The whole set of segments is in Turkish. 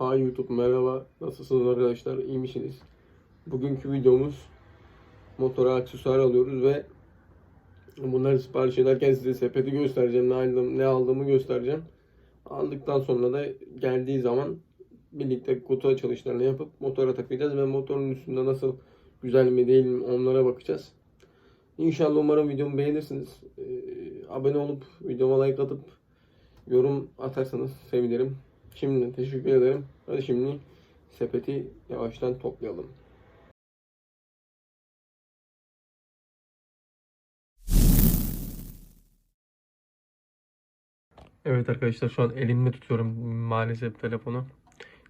Hi YouTube merhaba. Nasılsınız arkadaşlar? İyi misiniz? Bugünkü videomuz motora aksesuar alıyoruz ve bunları sipariş ederken size sepeti göstereceğim. Ne aldım, ne aldığımı göstereceğim. Aldıktan sonra da geldiği zaman birlikte kutu açılışlarını yapıp motora takacağız ve motorun üstünde nasıl güzel mi değil mi onlara bakacağız. İnşallah umarım videomu beğenirsiniz. Ee, abone olup videoma like atıp yorum atarsanız sevinirim. Şimdi teşekkür ederim. Hadi şimdi sepeti yavaştan toplayalım. Evet arkadaşlar şu an elimde tutuyorum maalesef telefonu.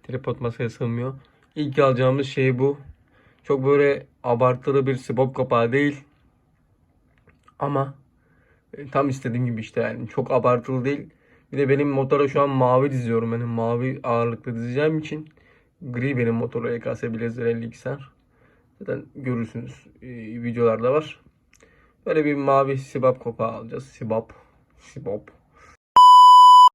Tripod masaya sığmıyor. İlk alacağımız şey bu. Çok böyle abartılı bir sibop kapağı değil. Ama e, tam istediğim gibi işte yani çok abartılı değil. Bir de benim motora şu an mavi diziyorum. Yani mavi ağırlıklı dizeceğim için gri benim motora EKS Blazer 52'ser. Zaten görürsünüz e, videolarda var. Böyle bir mavi sibop kapağı alacağız. Sibop. Sibop.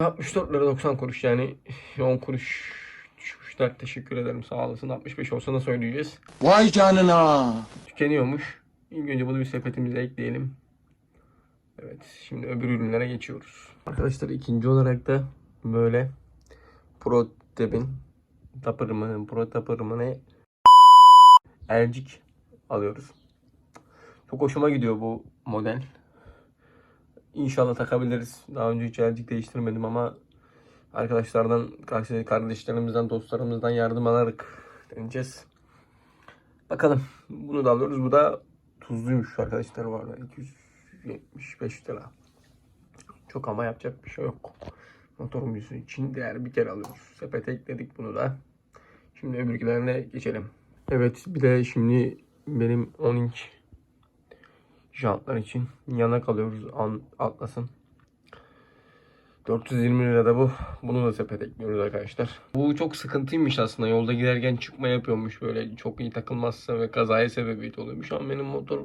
64 lira 90 kuruş yani 10 kuruş düşmüşler. Teşekkür ederim sağ olasın. 65 olsa da söyleyeceğiz. Vay canına. Tükeniyormuş. İlk önce bunu bir sepetimize ekleyelim. Evet şimdi öbür ürünlere geçiyoruz. Arkadaşlar ikinci olarak da böyle Pro Tab'in tapır Pro tapır ne elcik alıyoruz. Çok hoşuma gidiyor bu model. İnşallah takabiliriz. Daha önce hiç elcik değiştirmedim ama arkadaşlardan, kardeşlerimizden, dostlarımızdan yardım alarak deneyeceğiz. Bakalım. Bunu da alıyoruz. Bu da tuzluymuş arkadaşlar var 200 75 lira. Çok ama yapacak bir şey yok. Motorun büyüsü için değer bir kere alıyoruz. Sepete ekledik bunu da. Şimdi öbürkilerine geçelim. Evet bir de şimdi benim 10 inç jantlar için yana kalıyoruz Atlas'ın. 420 lira da bu. Bunu da sepet ekliyoruz arkadaşlar. Bu çok sıkıntıymış aslında. Yolda giderken çıkma yapıyormuş böyle. Çok iyi takılmazsa ve kazaya sebebiyet oluyormuş. Ama benim motor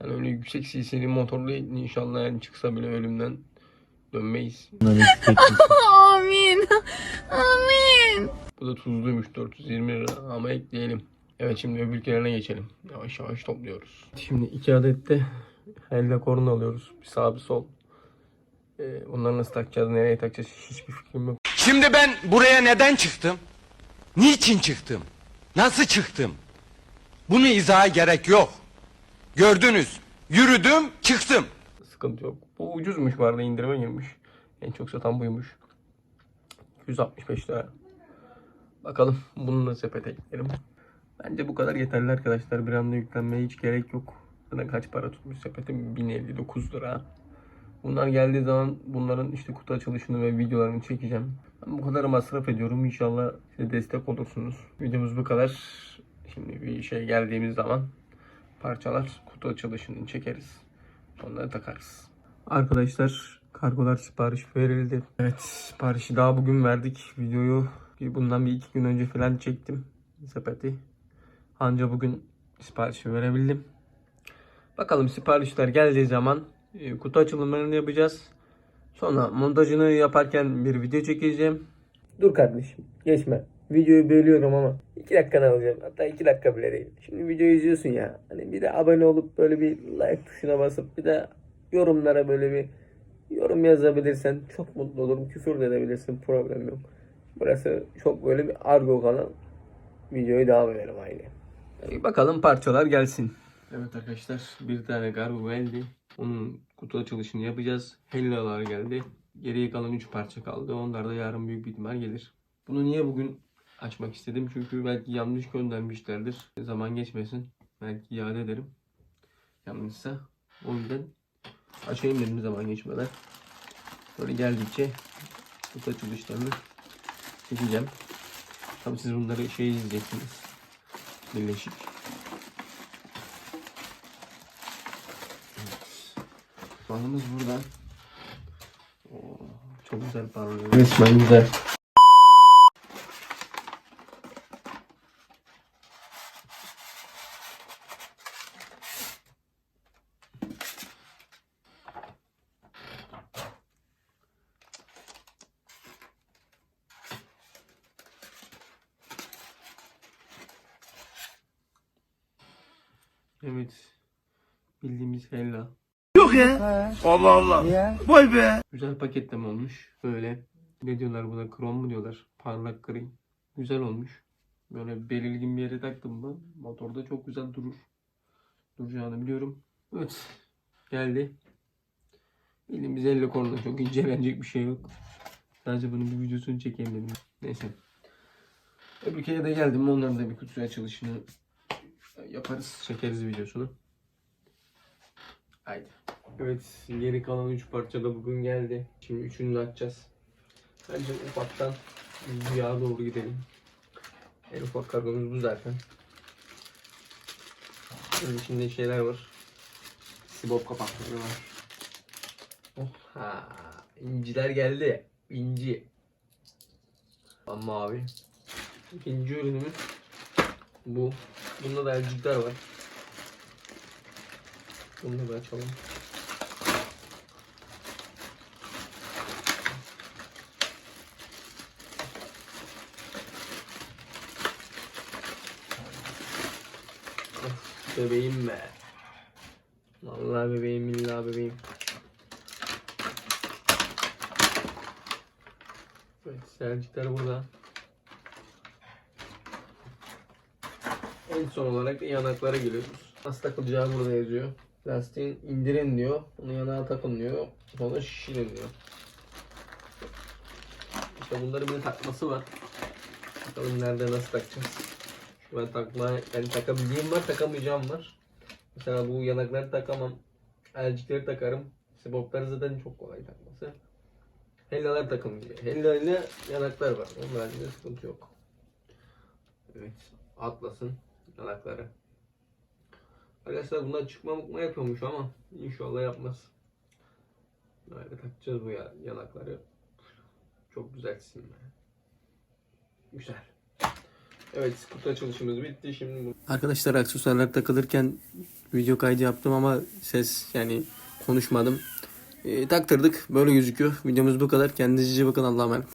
yani öyle yüksek cc'li motor değil. İnşallah yani çıksa bile ölümden dönmeyiz. Amin. Amin. Bu da tuzluymuş 420 lira ama ekleyelim. Evet şimdi öbür kenarına geçelim. Yavaş yavaş topluyoruz. Şimdi iki adet de elle korna alıyoruz. Bir sağ bir sol. Ee, onları nasıl takacağız, nereye takacağız hiçbir fikrim yok. Şimdi ben buraya neden çıktım? Niçin çıktım? Nasıl çıktım? Bunu izaha gerek yok. Gördünüz. Yürüdüm, çıktım. Sıkıntı yok. Bu ucuzmuş bu arada indirime girmiş. En çok satan buymuş. 165 lira. Bakalım bunu da sepete ekleyelim. Bence bu kadar yeterli arkadaşlar. Bir anda yüklenmeye hiç gerek yok. Zaten kaç para tutmuş sepetim? 1059 lira. Bunlar geldiği zaman bunların işte kutu açılışını ve videolarını çekeceğim. Ben bu kadar masraf ediyorum. İnşallah size destek olursunuz. Videomuz bu kadar. Şimdi bir şey geldiğimiz zaman parçalar kutu açılışını çekeriz. Onları takarız. Arkadaşlar kargolar sipariş verildi. Evet siparişi daha bugün verdik. Videoyu bundan bir iki gün önce falan çektim. Sepeti. Anca bugün siparişi verebildim. Bakalım siparişler geldiği zaman e, kutu açılımlarını yapacağız. Sonra montajını yaparken bir video çekeceğim. Dur kardeşim geçme. Videoyu bölüyorum ama 2 dakikanı alacağım. Hatta 2 dakika bile değil. Şimdi videoyu izliyorsun ya. Hani bir de abone olup böyle bir like tuşuna basıp bir de yorumlara böyle bir yorum yazabilirsen çok mutlu olurum. Küfür de edebilirsin problem yok. Burası çok böyle bir argo kanal. Videoyu devam edelim aynı. Bakalım parçalar gelsin. Evet arkadaşlar bir tane kargo geldi. Onun kutu açılışını yapacağız. Hellalar geldi. Geriye kalan 3 parça kaldı. Onlar da yarın büyük bir ihtimal gelir. Bunu niye bugün açmak istedim? Çünkü belki yanlış göndermişlerdir. Zaman geçmesin. Belki iade ederim. Yanlışsa. O yüzden açayım dedim zaman geçmeden. Böyle geldikçe kutu açılışlarını çekeceğim. Tabii siz bunları şey izleyeceksiniz. Birleşik. Balımız burada. Oo, çok güzel parlıyor. Resmen güzel. Evet. Bildiğimiz Hella. Allah Allah. Vay be. Güzel paketleme olmuş. Böyle ne diyorlar buna krom mu diyorlar. Parlak gri. Güzel olmuş. Böyle belirgin bir yere taktım mı motorda çok güzel durur. Duracağını biliyorum. Evet. Geldi. Bildiğimiz elle korna çok incelenecek bir şey yok. Sadece bunun bir videosunu çekeyim dedim. Neyse. Öbürkeye de geldim. Onların da bir kutu açılışını yaparız. Çekeriz videosunu. Haydi. Evet, geri kalan 3 parça da bugün geldi. Şimdi üçünü de açacağız. Bence ufaktan yağa doğru gidelim. En ufak kargomuz bu zaten. Bunun içinde şeyler var. Sibop kapakları var. Oha, inciler geldi. İnci. Ama abi. İkinci ürünümüz bu. Bunda da elcikler var. Bunu da açalım. Bebeğim be. Vallahi bebeğim illa bebeğim. Evet, Selcikler burada. En son olarak yanaklara geliyoruz. Nasıl takılacağı burada yazıyor. Lastiğin indirin diyor. Onu yanağa takın diyor. Sonra şişirin diyor. İşte bunların bir takması var. Bakalım nerede nasıl takacağız. Şu ben takma, yani takabildiğim var, takamayacağım var. Mesela bu yanakları takamam. Elcikleri takarım. Sibopları zaten çok kolay takması. Hellalar takılmıyor. Hella ile yanaklar var. Onun haricinde sıkıntı yok. Evet. Atlas'ın yanakları. Arkadaşlar bunlar çıkma mıkma yapıyormuş ama inşallah yapmaz. Böyle takacağız bu ya- yanakları. Çok güzel çizim. Güzel. Evet kutu açılışımız bitti. Şimdi. Arkadaşlar aksesuarlar takılırken video kaydı yaptım ama ses yani konuşmadım. E, taktırdık. Böyle gözüküyor. Videomuz bu kadar. Kendinize iyi bakın. Allah'a emanet.